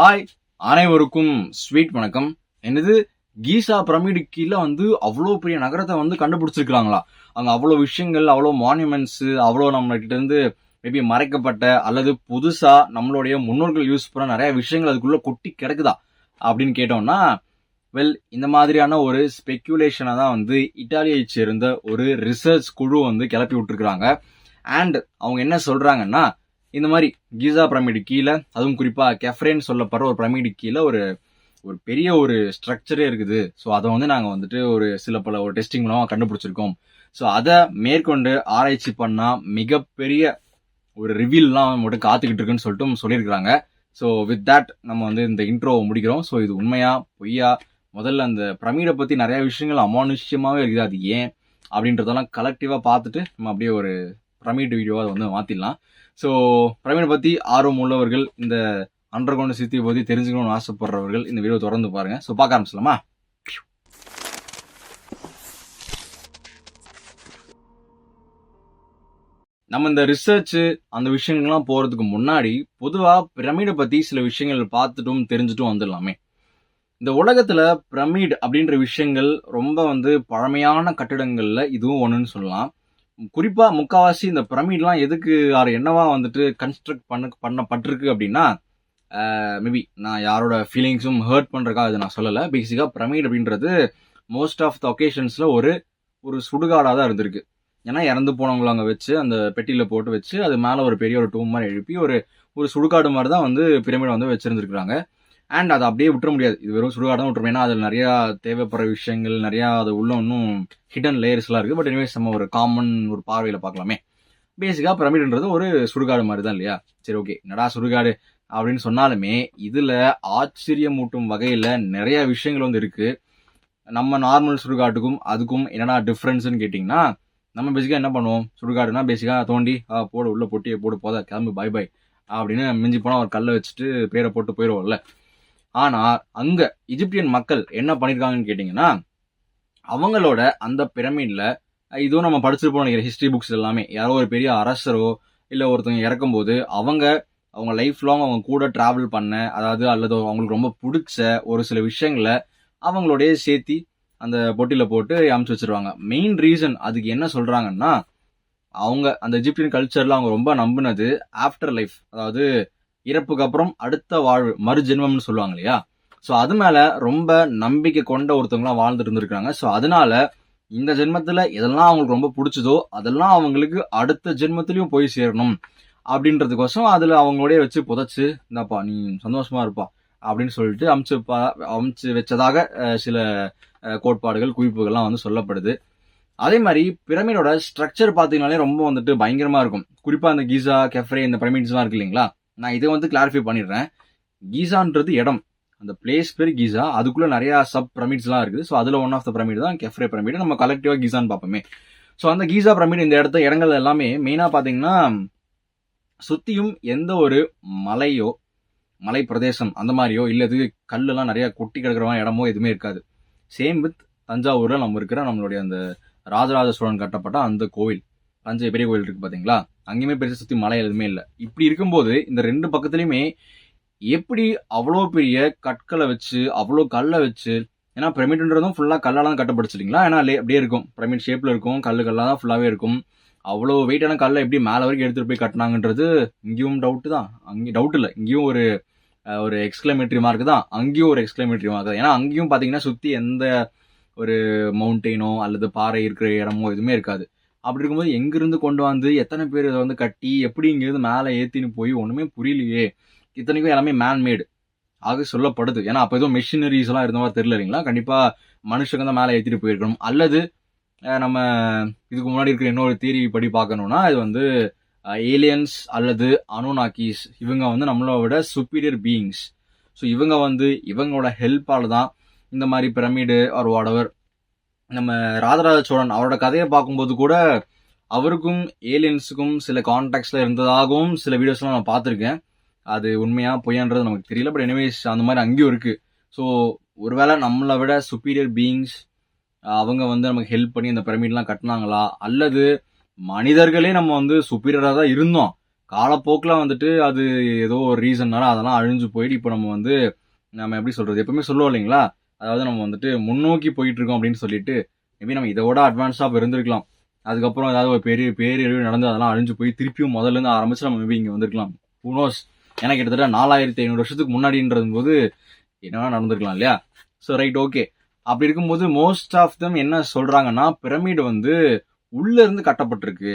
Hi அனைவருக்கும் sweet வணக்கம். என்னது? கீசா பிரமிடு கீழே வந்து அவ்வளோ பெரிய நகரத்தை வந்து கண்டுபிடிச்சிருக்காங்களா அங்கே அவ்வளோ விஷயங்கள் அவ்வளோ மானுமெண்ட்ஸ் அவ்வளோ நம்மகிட்டேருந்து மேபி மறைக்கப்பட்ட அல்லது புதுசாக நம்மளுடைய முன்னோர்கள் யூஸ் பண்ண நிறைய விஷயங்கள் அதுக்குள்ளே கொட்டி கிடக்குதா? அப்படின்னு கேட்டோம்னா வெல் இந்த மாதிரியான ஒரு ஸ்பெக்குலேஷனை தான் வந்து இட்டாலியை சேர்ந்த ஒரு ரிசர்ச் குழு வந்து கிளப்பி விட்டுருக்குறாங்க. அண்ட் அவங்க என்ன சொல்கிறாங்கன்னா இந்த மாதிரி கீசா பிரமிடு கீழே அதுவும் குறிப்பாக கெஃப்ரேன்னு சொல்லப்படுற ஒரு பிரமிடு கீழே ஒரு ஒரு பெரிய ஒரு ஸ்ட்ரக்சரே இருக்குது. ஸோ அதை வந்து நாங்கள் வந்துட்டு ஒரு சில பல ஒரு டெஸ்டிங் மூலமாக கண்டுபிடிச்சிருக்கோம். ஸோ அதை மேற்கொண்டு ஆராய்ச்சி பண்ணால் மிகப்பெரிய ஒரு ரிவீல்லாம் மட்டும் காத்துக்கிட்டு இருக்குன்னு சொல்லிட்டு சொல்லியிருக்கிறாங்க. ஸோ வித் தட் நம்ம வந்து இந்த இன்ட்ரோவை முடிக்கிறோம். ஸோ இது உண்மையா பொய்யா? முதல்ல அந்த பிரமிடை பற்றி நிறைய விஷயங்கள் அமானுஷ்யமாகவே இருக்குது. அது ஏன் அப்படின்றதெல்லாம் கலெக்டிவாக பார்த்துட்டு நம்ம அப்படியே ஒரு பிரமிட் வீடியோவை அதை வந்து மாற்றிடலாம் ஸோ பிரவீனை பற்றி ஆர்வம் உள்ளவர்கள் இந்த அண்டர் கிரவுண்ட் சித்தியை பற்றி தெரிஞ்சுக்கணும்னு ஆசைப்படுறவர்கள் இந்த வீடியோ தொடர்ந்து பாருங்க. ஸோ பார்க்க ஆரம்பிச்சலாமா நம்ம இந்த ரிசர்ச்சு அந்த விஷயங்கள்லாம் போகிறதுக்கு முன்னாடி பொதுவாக பிரமிடை பற்றி சில விஷயங்கள் பார்த்துட்டும் தெரிஞ்சுட்டும் வந்துடலாமே. இந்த உலகத்தில் பிரமிட் அப்படின்ற விஷயங்கள் ரொம்ப வந்து பழமையான கட்டிடங்களில் இதுவும் ஒன்றுன்னு சொல்லலாம். குறிப்பாக முக்கால்வாசி இந்த பிரமிட்லாம் எதுக்கு யார் என்னவா வந்துட்டு கன்ஸ்ட்ரக்ட் பண்ண பண்ணப்பட்டிருக்கு அப்படின்னா மேபி நான் யாரோட ஃபீலிங்ஸும் ஹர்ட் பண்ணுறக்காக இதை நான் சொல்லலை. பேசிக்காக பிரமிட் அப்படின்றது மோஸ்ட் ஆஃப் த ஒகேஷன்ஸில் ஒரு ஒரு சுடுகாடாக தான் இருந்திருக்கு. ஏன்னா இறந்து போனவங்களை அங்கே வச்சு அந்த பெட்டியில் போட்டு வச்சு அது மேலே ஒரு பெரிய ஒரு டூம் மாதிரி எழுப்பி ஒரு ஒரு சுடுகாடு மாதிரி தான் வந்து பிரமிடை வந்து வச்சுருந்துருக்குறாங்க. அண்ட் அதை அப்படியே விட்டுற முடியாது. இது வெறும் சுடுகாடு தான் விட்டுரும். ஏன்னா அதில் நிறையா தேவைப்படுற விஷயங்கள் நிறையா அது உள்ள இன்னும் ஹிடன் லேயர்ஸ்லாம் இருக்குது பட் எனிவேஸ் நம்ம ஒரு காமன் ஒரு பார்வையில் பார்க்கலாமே. பேசிக்காக பிரமிடுன்றது ஒரு சுடுகாடு மாதிரி தான் இல்லையா? சரி ஓகே என்னடா சுடுகாடு? அப்படின்னு சொன்னாலுமே இதில் ஆச்சரியமூட்டும் வகையில் நிறைய விஷயங்கள் வந்து இருக்குது நம்ம நார்மல் சுடுகாட்டுக்கும் அதுக்கும் என்னடா டிஃப்ரென்ஸ்னு கேட்டிங்கன்னா நம்ம பேசிக்காக என்ன பண்ணுவோம்? சுடுகாடுனா பேசிக்காக தோண்டி ஆ போடு உள்ளே பொட்டியை போடு போத கிளம்பு பை பை அப்படின்னு மிஞ்சி போனால் ஒரு கல்லை வச்சுட்டு பேரை போட்டு போயிடுவோம்ல ஆனால் அங்கே இஜிப்தியன் மக்கள் என்ன பண்ணியிருக்காங்கன்னு கேட்டிங்கன்னா அவங்களோட அந்த பிரமிட்ல இதுவும் நம்ம படிச்சிருப்போம் நினைக்கிற ஹிஸ்ட்ரி புக்ஸ் எல்லாமே. யாரோ ஒரு பெரிய அரசரோ இல்லை ஒருத்தவங்க இறக்கும்போது அவங்க அவங்க லைஃப் லாங் அவங்க கூட ட்ராவல் பண்ண அதாவது அல்லது அவங்களுக்கு ரொம்ப பிடிச்ச ஒரு சில விஷயங்களை அவங்களோடய சேர்த்தி அந்த பொட்டியில் போட்டு அமுச்சு வச்சிருவாங்க. மெயின் ரீசன் அதுக்கு என்ன சொல்கிறாங்கன்னா அவங்க அந்த எஜிப்தியன் கல்ச்சரில் அவங்க ரொம்ப நம்பினது ஆஃப்டர் லைஃப் அதாவது இறப்புக்கு அப்புறம் அடுத்த வாழ்வு மறுஜென்மம்னு சொல்லுவாங்க இல்லையா? ஸோ அது மேல ரொம்ப நம்பிக்கை கொண்ட ஒருத்தவங்களாம் வாழ்ந்துட்டு இருந்திருக்காங்க. ஸோ அதனால இந்த ஜென்மத்துல எதெல்லாம் அவங்களுக்கு ரொம்ப பிடிச்சதோ அதெல்லாம் அவங்களுக்கு அடுத்த ஜென்மத்திலையும் போய் சேரணும் அப்படின்றதுக்கோசம் அதுல அவங்களோடய வச்சு புதைச்சு இந்தாப்பா நீ சந்தோஷமா இருப்பா அப்படின்னு சொல்லிட்டு அமுச்சு அமுச்சு வச்சதாக சில கோட்பாடுகள் குவிப்புகள்லாம் வந்து சொல்லப்படுது. அதே மாதிரி பிரமிடோட ஸ்ட்ரக்சர் பார்த்தீங்கனாலே ரொம்ப வந்துட்டு பயங்கரமாக இருக்கும். குறிப்பாக அந்த கீசா கெஃப்ரே இந்த பிரமிட்ஸ்லாம் இருக்கு இல்லைங்களா? நான் இதை வந்து கிளாரிஃபை பண்ணிடுறேன். கீசான்றது இடம். அந்த பிளேஸ் பேர் கீசா. அதுக்குள்ளே நிறையா சப் பிரமிட்ஸ்லாம் இருக்குது. ஸோ அதில் ஒன் ஆஃப் த பிரமிட் தான் கெஃப்ரே பிரமிட் நம்ம கலெக்டிவாக கீசான்னு பார்ப்போமே. ஸோ அந்த கீசா பிரமிட் இந்த இடத்த இடங்கள் எல்லாமே மெயினாக பார்த்தீங்கன்னா சுற்றியும் எந்த ஒரு மலையோ மலை பிரதேசம் அந்த மாதிரியோ இல்லை இது கல்லெல்லாம் நிறையா கொட்டி கிடக்கிற இடமோ எதுவுமே இருக்காது. சேம் வித் தஞ்சாவூரில் நம்ம இருக்கிற நம்மளுடைய அந்த ராஜராஜ சோழன் கட்டப்பட்ட அந்த கோவில். தஞ்சை பெரிய கோவில் இருக்குது பார்த்தீங்களா? அங்கேயுமே பெருசாக சுற்றி மலை எதுவுமே இல்லை. இப்படி இருக்கும்போது இந்த ரெண்டு பக்கத்துலேயுமே எப்படி அவ்வளோ பெரிய கற்களை வச்சு அவ்வளோ கல்லை வச்சு ஏன்னா பிரமிட்ன்றதும் ஃபுல்லாக கல்லால் தான் இல்லைங்களா? ஏன்னா அப்படியே இருக்கும். பிரமிட் ஷேப்பில் இருக்கும் கல் கல்லாக தான் ஃபுல்லாகவே இருக்கும். அவ்வளோ வெயிட்டான கல்லை எப்படி மேலே வரைக்கும் எடுத்துகிட்டு போய் கட்டினாங்கன்றது இங்கேயும் டவுட்டு தான். அங்கேயும் டவுட் இல்லை. இங்கேயும் ஒரு ஒரு எக்ஸ்கிளமேட்டரி மார்க் தான். அங்கேயும் ஒரு எக்ஸ்கிளமேட்டரி மார்க் தான். ஏன்னா அங்கேயும் பார்த்தீங்கன்னா சுற்றி எந்த ஒரு மவுண்டெயினோ அல்லது பாறை இருக்கிற இடமோ எதுவுமே இருக்காது. அப்படி இருக்கும்போது எங்கேருந்து கொண்டு வந்து எத்தனை பேர் இதை வந்து கட்டி எப்படி இங்கேருந்து மேலே ஏற்றின்னு போய் ஒன்றுமே புரியலையே. இத்தனைக்கும் எல்லாமே மேன்மேடு ஆக சொல்லப்படுது. ஏன்னா அப்போ எதுவும் மிஷினரிஸ்லாம் இருந்த மாதிரி தெரியல இல்லைங்களா? கண்டிப்பாக மனுஷங்க தான் மேலே ஏற்றிட்டு போயிருக்கணும். அல்லது நம்ம இதுக்கு முன்னாடி இருக்கிற இன்னொரு தீரி படி பார்க்கணும்னா இது வந்து ஏலியன்ஸ் அல்லது அனுநாக்கிஸ் இவங்க வந்து நம்மளோட விட சுப்பீரியர் பீயிங்ஸ் ஸோ இவங்க வந்து இவங்களோட ஹெல்ப்பால் தான் இந்த மாதிரி பிரமிடு ஆர் வாடவர் நம்ம ராஜராஜ சோழன் அவரோட கதையை பார்க்கும்போது கூட அவருக்கும் ஏலியன்ஸுக்கும் சில கான்டாக்ட்ஸில் இருந்ததாகவும் சில வீடியோஸ்லாம் நான் பார்த்துருக்கேன். அது உண்மையாக பொய்யான்றது நமக்கு தெரியல பட் எனிவேஸ் அந்த மாதிரி அங்கேயும் இருக்குது ஸோ ஒருவேளை நம்மளை விட சுப்பீரியர் பீயிங்ஸ் அவங்க வந்து நமக்கு ஹெல்ப் பண்ணி அந்த பிரமிட்லாம் கட்டினாங்களா? அல்லது மனிதர்களே நம்ம வந்து சுப்பீரியராக தான் இருந்தோம். காலப்போக்கில் வந்துட்டு அது ஏதோ ஒரு ரீசன்னால அதெல்லாம் அழிஞ்சு போயிட்டு இப்போ நம்ம வந்து நம்ம எப்படி சொல்கிறது எப்பவுமே சொல்லுவோம் இல்லைங்களா? அதாவது நம்ம வந்துட்டு முன்னோக்கி போயிட்டுருக்கோம் அப்படின்னு சொல்லிட்டு மேபி நம்ம இதை விட அட்வான்ஸாக இருந்திருக்கலாம் அதுக்கப்புறம் ஏதாவது ஒரு பெரிய பேரழிவு நடந்து அதெல்லாம் அழிஞ்சு போய் திருப்பியும் முதல்ல இருந்து நம்ம மேபி இங்கே வந்திருக்கலாம். ஹூனோஸ் ஏன்னா கிட்டத்தட்ட நாலாயிரத்தி ஐநூறு வருஷத்துக்கு முன்னாடின்றது போது என்னென்னா நடந்திருக்கலாம் இல்லையா? ஸோ ரைட் ஓகே அப்படி இருக்கும்போது மோஸ்ட் ஆஃப் தம் என்ன சொல்கிறாங்கன்னா பிரமிடு வந்து உள்ளேருந்து கட்டப்பட்டிருக்கு.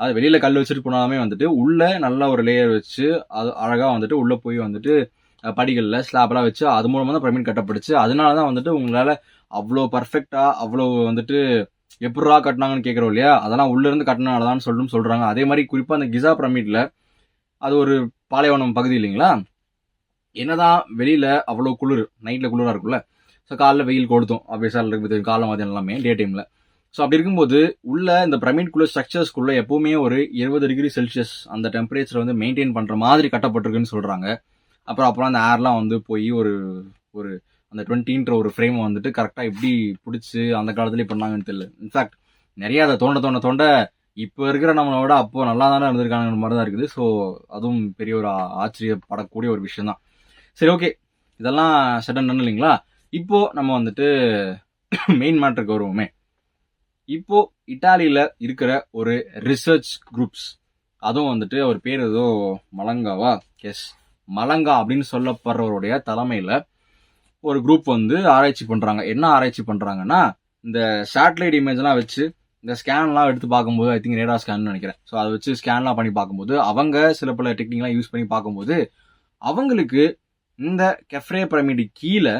அது வெளியில் கல் வச்சுட்டு போனாலுமே வந்துட்டு உள்ளே நல்ல ஒரு லேயர் வச்சு அது அழகாக வந்துட்டு உள்ளே போய் வந்துட்டு படிகளில் ஸ்லாப்லாம் வச்சு அது மூலமாக தான் பிரமிட் கட்டப்படுச்சு அதனால தான் வந்துட்டு உங்களால் அவ்வளோ பர்ஃபெக்டாக அவ்வளோ வந்துட்டு எப்படா கட்டினாங்கன்னு கேட்குறோம் இல்லையா? அதெல்லாம் உள்ளேருந்து கட்டினாலதான் சொல்லும் சொல்கிறாங்க அதே மாதிரி குறிப்பாக அந்த கிசா பிரமிட்டில் அது ஒரு பாலைவனம் பகுதி இல்லைங்களா? என்னதான் வெளியில் அவ்வளோ குளிர் நைட்டில் குளிராக இருக்கும்ல. ஸோ காலைல வெயில் கொளுத்தும். ஆப்வியஸாக இருக்குது காலை மதியம் எல்லாமே டே டைமில் ஸோ அப்படி இருக்கும்போது உள்ள இந்த பிரமிட்குள்ள ஸ்ட்ரக்சர்ஸ்குள்ளே எப்போவுமே ஒரு இருபது டிகிரி செல்சியஸ் அந்த டெம்பரேச்சர் வந்து மெயின்டைன் பண்ணுற மாதிரி கட்டப்பட்டிருக்குன்னு சொல்கிறாங்க அப்புறம் அப்புறம் அந்த ஏர்லாம் வந்து போய் ஒரு ஒரு அந்த டுவெண்ட்டின்ற ஒரு ஃப்ரேம் வந்துட்டு கரெக்டாக எப்படி பிடிச்சி அந்த காலத்துலேயே பண்ணாங்கன்னு தெரியல. இன்ஃபேக்ட் நிறைய அதை தோண்ட தோண்ட தோண்ட இப்போ இருக்கிற நம்மளோட அப்போ நல்லா தானே இருந்திருக்காங்கிற மாதிரி தான் இருக்குது. ஸோ அதுவும் பெரிய ஒரு ஆச்சரியப்படக்கூடிய ஒரு விஷயம் தான் சரி ஓகே இதெல்லாம் சடன் இல்லைங்களா? இப்போது நம்ம வந்துட்டு மெயின் மேட்ருக்கு வருவோமே. இப்போ இட்டாலியில் இருக்கிற ஒரு ரிசர்ச் குரூப்ஸ் அதுவும் வந்துட்டு அவர் பேர் ஏதோ மலங்காவா? எஸ் மலங்கா அப்படின்னு சொல்லப்படுறவருடைய தலைமையில் ஒரு குரூப் வந்து ஆராய்ச்சி பண்ணுறாங்க என்ன ஆராய்ச்சி பண்ணுறாங்கன்னா இந்த சேட்டலைட் இமேஜ்லாம் வச்சு இந்த ஸ்கேன்லாம் எடுத்து பார்க்கும்போது ஐ திங்க் ரேடா ஸ்கேன் நினைக்கிறேன். ஸோ அதை வச்சு ஸ்கேன்லாம் பண்ணி பார்க்கும்போது அவங்க சில பல டெக்னிக்லாம் யூஸ் பண்ணி பார்க்கும்போது அவங்களுக்கு இந்த கெஃப்ரே பிரமிடு கீழே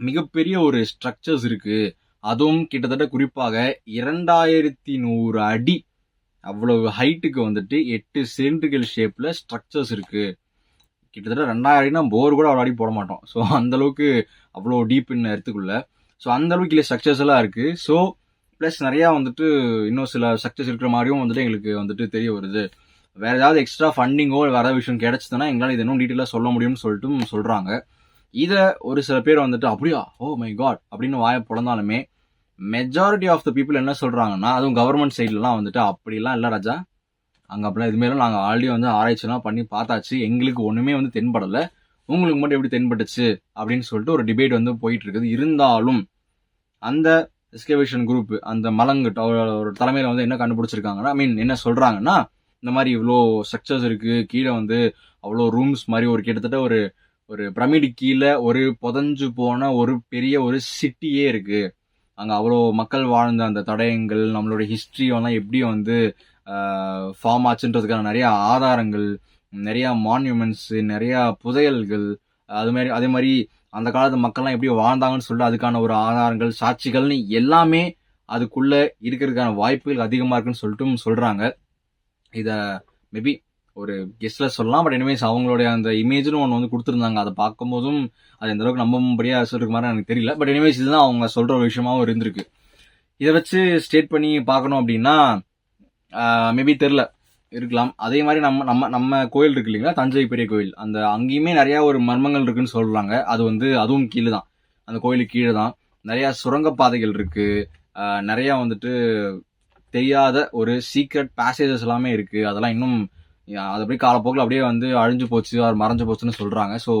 மிகப்பெரிய ஒரு ஸ்ட்ரக்சர்ஸ் இருக்குது அதுவும் கிட்டத்தட்ட குறிப்பாக இரண்டாயிரத்தி நூறு அடி அவ்வளவு ஹைட்டுக்கு வந்துட்டு எட்டு சென்ட்ரிகல் ஷேப்பில் ஸ்ட்ரக்சர்ஸ் இருக்குது கிட்டத்தட்ட ரெண்டாயிரம் போர் கூட அவ்வளோ அடி போட மாட்டோம். ஸோ அந்தளவுக்கு அவ்வளோ டீப் இன்ன இடத்துக்குள்ள ஸோ அந்த அளவுக்கு இல்லை ஸ்ட்ரக்சர்ஸ் எல்லாம் இருக்குது ஸோ ப்ளஸ் நிறையா வந்துட்டு இன்னும் சில ஸ்ட்ரக்சர்ஸ் இருக்கிற மாதிரியும் வந்துட்டு எங்களுக்கு வந்துட்டு தெரிய வருது. வேறு ஏதாவது எக்ஸ்ட்ரா ஃபண்டிங்கோ வேறு ஏதாவது விஷயம் கிடச்சிதுன்னா எங்களால் இது இன்னும் டீட்டெயிலாக சொல்ல முடியும்னு சொல்லிட்டு சொல்கிறாங்க இதை ஒரு சில பேர் வந்துட்டு அப்படியா? ஓ மை காட் அப்படின்னு வாய பிறந்தாலுமே மெஜாரிட்டி ஆஃப் த பீப்புள் என்ன சொல்கிறாங்கன்னா அதுவும் கவர்மெண்ட் சைட்லலாம் வந்துட்டு அப்படிலாம் இல்லை ராஜா. அங்கே அப்படிலாம் இதுமாரிலாம் நாங்கள் ஆல்ரெடி வந்து ஆராய்ச்சிலாம் பண்ணி பார்த்தாச்சு. எங்களுக்கு ஒன்றுமே வந்து தென்படலை. உங்களுக்கு மட்டும் எப்படி தென்பட்டுச்சு அப்படின்னு சொல்லிட்டு ஒரு டிபேட் வந்து போயிட்டுருக்குது இருந்தாலும் அந்த எஸ்கவேஷன் குரூப் அந்த மலங்கு ஒரு தலைமையில் வந்து என்ன கண்டுபிடிச்சிருக்காங்கன்னா ஐ மீன் என்ன சொல்கிறாங்கன்னா இந்த மாதிரி இவ்வளோ ஸ்ட்ரக்சர்ஸ் இருக்குது கீழே வந்து அவ்வளோ ரூம்ஸ் மாதிரி ஒரு கிட்டத்தட்ட ஒரு ஒரு பிரமிடு கீழே ஒரு புதஞ்சு போன ஒரு பெரிய ஒரு சிட்டியே இருக்குது அங்கே அவ்வளோ மக்கள் வாழ்ந்த அந்த தடயங்கள் நம்மளோட ஹிஸ்ட்ரி எல்லாம் எப்படி வந்து ஃபார்ம் ஆச்சுன்றதுக்கான நிறையா ஆதாரங்கள் நிறையா மான்யூமெண்ட்ஸு நிறையா புதையல்கள் அது மாதிரி அதே மாதிரி அந்த காலத்து மக்கள்லாம் எப்படி வாழ்ந்தாங்கன்னு சொல்லிட்டு அதுக்கான ஒரு ஆதாரங்கள் சாட்சிகள்னு எல்லாமே அதுக்குள்ளே இருக்கிறதுக்கான வாய்ப்புகள் அதிகமாக இருக்குன்னு சொல்லிட்டும் சொல்கிறாங்க இதை மேபி ஒரு கெஸ்டில் சொல்லலாம் பட் எனிவேஸ் அவங்களுடைய அந்த இமேஜ்னு ஒன்று வந்து கொடுத்துருந்தாங்க. அதை பார்க்கும்போதும் அது எந்த அளவுக்கு நம்பும்படியாக சொல்லிருக்க மாதிரி எனக்கு தெரியல. பட் எனிவேஸ் இதுதான் அவங்க சொல்கிற ஒரு விஷயமாவும் இருந்திருக்கு. இதை வச்சு ஸ்டேட் பண்ணி பார்க்கணும் அப்படின்னா மேபி தெரில இருக்கலாம். அதே மாதிரி நம்ம நம்ம நம்ம கோயில் இருக்கு இல்லைங்களா? தஞ்சை பெரிய கோயில். அந்த அங்கேயுமே நிறையா ஒரு மர்மங்கள் இருக்குன்னு சொல்கிறாங்க அது வந்து அதுவும் கீழே தான் அந்த கோயிலுக்கு கீழே தான் நிறையா சுரங்கப்பாதைகள் இருக்குது நிறையா வந்துட்டு தெரியாத ஒரு சீக்ரெட் பேசேஜஸ் எல்லாமே இருக்குது அதெல்லாம் இன்னும் அது அப்படியே காலப்போக்கில் அப்படியே வந்து அழிஞ்சு போச்சு அவர் மறைஞ்சு போச்சுன்னு சொல்கிறாங்க ஸோ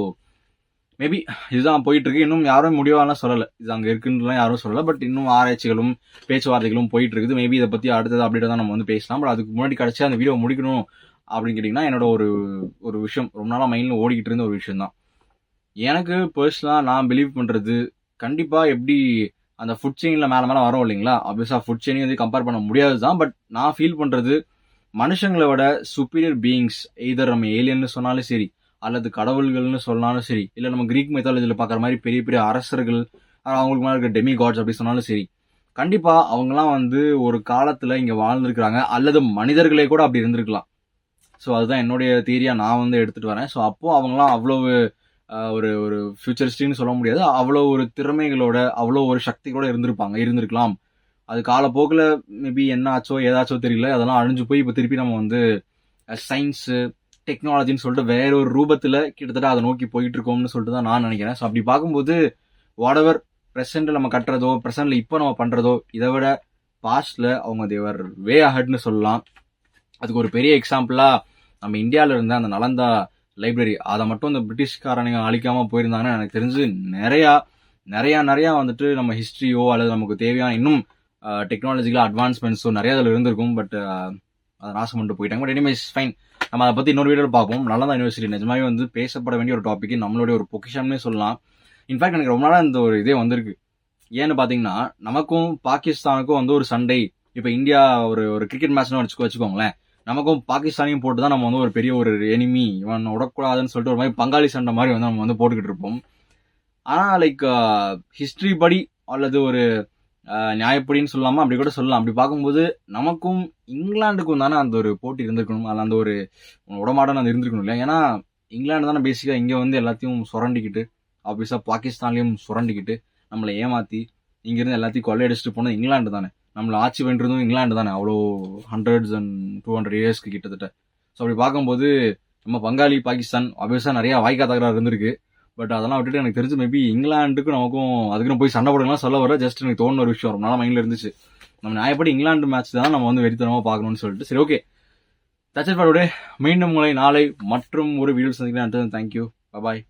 மேபி இதுதான் போயிட்டுருக்கு. இன்னும் யாரும் முடிவாலாம் சொல்லலை. இது அங்கே இருக்குன்றலாம் யாரும் சொல்லலை. பட் இன்னும் ஆராய்ச்சிகளும் பேச்சுவார்த்தைகளும் போயிட்டுருக்குது. மேபி இதை பற்றி அடுத்தது அப்படியே தான் நம்ம வந்து பேசலாம். பட் அதுக்கு முன்னாடி கிடச்சி அந்த வீடியோ முடிக்கணும் அப்படின்னு கேட்டிங்கன்னா என்னோட ஒரு ஒரு விஷயம். ரொம்ப நாளாக மைண்டில் ஓடிக்கிட்டு இருந்த ஒரு விஷயம் தான் எனக்கு பர்சனலாக நான் பிலீவ் பண்ணுறது கண்டிப்பாக எப்படி அந்த ஃபுட் செயினில் மேலே மேலே வரோம் இல்லைங்களா? ஆப்வியஸாக ஃபுட் செயினையும் வந்து கம்பேர் பண்ண முடியாது தான் பட் நான் ஃபீல் பண்ணுறது மனுஷங்களை விட சுப்பீரியர் பீயிங்ஸ் எய்தர் நம்ம ஏலியன்னு சொன்னாலும் சரி அல்லது கடவுள்கள்னு சொன்னாலும் சரி இல்லை நம்ம கிரீக் மெத்தாலஜியில் பார்க்குற மாதிரி பெரிய பெரிய அரசர்கள் அவங்களுக்கு மேலே இருக்க டெமி காட்ஸ் அப்படி சொன்னாலும் சரி கண்டிப்பாக அவங்களாம் வந்து ஒரு காலத்தில் இங்கே வாழ்ந்துருக்கிறாங்க அல்லது மனிதர்களே கூட அப்படி இருந்திருக்கலாம். ஸோ அதுதான் என்னுடைய தியரியா நான் வந்து எடுத்துகிட்டு வரேன். ஸோ அப்போ அவங்களாம் அவ்வளோ ஒரு ஒரு ஃபியூச்சரிஸ்டின்னு சொல்ல முடியாது. அவ்வளோ ஒரு திறமைகளோட அவ்வளோ ஒரு சக்திகளோட இருந்திருப்பாங்க இருந்திருக்கலாம். அது காலப்போக்கில் மேபி என்ன ஆச்சோ ஏதாச்சோ தெரியல. அதெல்லாம் அழிஞ்சு போய் இப்போ திருப்பி நம்ம வந்து சயின்ஸு டெக்னாலஜின்னு சொல்லிட்டு வேற ஒரு ரூபத்தில் கிட்டத்தட்ட அதை நோக்கி போயிட்டு இருக்கோம்னு சொல்லிட்டு தான் நான் நினைக்கிறேன். ஸோ அப்படி பார்க்கும்போது வாட் எவர் நம்ம கட்டுறதோ ப்ரெசென்ட்டில் இப்போ நம்ம பண்ணுறதோ இதை விட பாஸ்டில் அவங்க தேவர் வே அஹட்னு சொல்லலாம். அதுக்கு ஒரு பெரிய எக்ஸாம்பிளாக நம்ம இந்தியாவில் இருந்த அந்த நலந்தா லைப்ரரி அதை மட்டும் இந்த பிரிட்டிஷ்காரனுங்க அழிக்காமல் போயிருந்தாங்கன்னா எனக்கு தெரிஞ்சு நிறையா நிறையா நிறையா வந்துட்டு நம்ம ஹிஸ்ட்ரியோ அல்லது நமக்கு தேவையான இன்னும் டெக்னாலஜிக்கலாக அட்வான்ஸ்மெண்ட்ஸோ நிறையா அதில் இருந்திருக்கும். பட் அதை நாசம் பண்ணிட்டு போயிட்டாங்க. பட் எனிமேஸ் ஃபைன் நம்ம அதை பற்றி இன்னொரு வீடியோவில் பார்ப்போம். நலந்தா யூனிவர்சிட்டி நிஜமாவே வந்து பேசப்பட வேண்டிய ஒரு டாபிக் நம்மளுடைய ஒரு பொக்கிஷம்னே சொல்லலாம். இன்ஃபேக்ட் எனக்கு ரொம்ப நாளாக இந்த ஒரு இதே வந்திருக்கு. ஏன்னு பார்த்தீங்கன்னா நமக்கும் பாகிஸ்தானுக்கும் வந்து ஒரு சண்டை. இப்போ இந்தியா ஒரு ஒரு கிரிக்கெட் மேட்ச்னு வச்சுக்கோ வச்சுக்கோங்களேன். நமக்கும் பாகிஸ்தானையும் போட்டு தான் நம்ம வந்து ஒரு பெரிய ஒரு எனிமி இவன் விடக்கூடாதுன்னு சொல்லிட்டு ஒரு மாதிரி பங்காளி சண்டை மாதிரி வந்து நம்ம வந்து போட்டுக்கிட்டு இருப்போம். ஆனால் லைக் ஹிஸ்ட்ரி படி அல்லது ஒரு நியாயப்படின்னு சொல்லாமல் அப்படி கூட சொல்லலாம். அப்படி பார்க்கும்போது நமக்கும் இங்கிலாந்துக்கும் தானே அந்த ஒரு போட்டி இருந்திருக்கணும். அதில் அந்த ஒரு உடமாட்டம் அது இருந்திருக்கணும் இல்லையா? ஏன்னா இங்கிலாந்து தானே பேசிக்காக இங்கே வந்து எல்லாத்தையும் சுரண்டிக்கிட்டு ஆப்வியஸாக பாகிஸ்தான்லேயும் சுரண்டிக்கிட்டு நம்மளை ஏமாற்றி இங்கேருந்து எல்லாத்தையும் கொள்ளையடிச்சிட்டு போனது இங்கிலாந்து தானே. நம்மளை ஆட்சி பண்ணுறதும் இங்கிலாந்து தானே. அவ்வளோ ஹண்ட்ரட்ஸ் அண்ட் டூ ஹண்ட்ரட் இயர்ஸ்க்கு கிட்டத்தட்ட. ஸோ அப்படி பார்க்கும்போது நம்ம பங்காளி பாகிஸ்தான் ஆப்வியஸாக நிறையா வாய்க்கா தகராறு இருந்திருக்கு. பட் அதெல்லாம் விட்டுட்டு எனக்கு தெரிஞ்சு மேபி இங்கிலாந்துக்கும் நமக்கும் அதுக்குன்னு போய் சண்டை போடுங்கலாம் சொல்ல வர ஜஸ்ட் எனக்கு தோணுன ஒரு விஷயம். ரொம்ப நாள் மைண்டில் இருந்துச்சு. நம்ம நியாயப்படி இங்கிலாந்து மேட்ச் தான் நம்ம வந்து வெறித்தனமாக பார்க்கணும்னு சொல்லிட்டு. சரி ஓகே தச்சர் மீண்டும் உங்களை நாளை மற்றும் ஒரு வீடியோ சந்திக்கிறேன் தேங்க்யூ பாய்